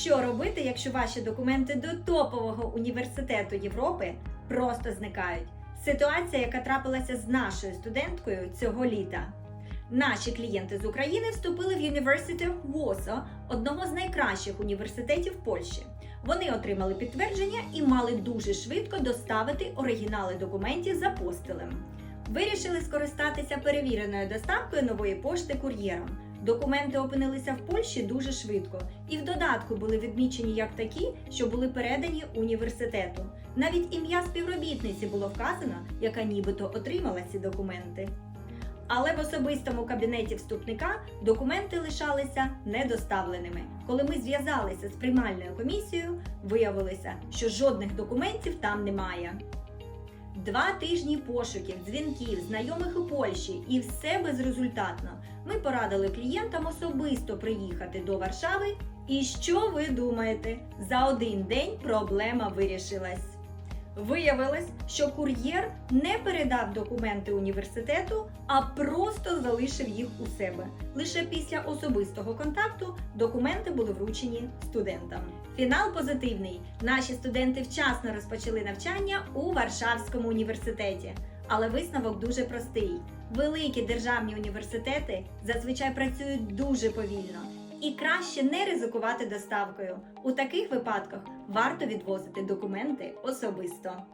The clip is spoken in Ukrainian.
Що робити, якщо ваші документи до топового університету Європи просто зникають? Ситуація, яка трапилася з нашою студенткою цього літа. Наші клієнти з України вступили в University of Warsaw, одного з найкращих університетів Польщі. Вони отримали підтвердження і мали дуже швидко доставити оригінали документів за постелем. Вирішили скористатися перевіреною доставкою нової пошти кур'єром. Документи опинилися в Польщі дуже швидко, і в додатку були відмічені як такі, що були передані університету. Навіть ім'я співробітниці було вказано, яка нібито отримала ці документи. Але в особистому кабінеті вступника документи лишалися недоставленими. Коли ми зв'язалися з приймальною комісією, виявилося, що жодних документів там немає. Два тижні пошуків, дзвінків, знайомих у Польщі і все безрезультатно. Ми порадили клієнтам особисто приїхати до Варшави. І що ви думаєте? За один день проблема вирішилась. Виявилось, що кур'єр не передав документи університету, а просто залишив їх у себе. Лише після особистого контакту документи були вручені студентам. Фінал позитивний. Наші студенти вчасно розпочали навчання у Варшавському університеті. Але висновок дуже простий: великі державні університети зазвичай працюють дуже повільно. І краще не ризикувати доставкою. У таких випадках варто відвозити документи особисто.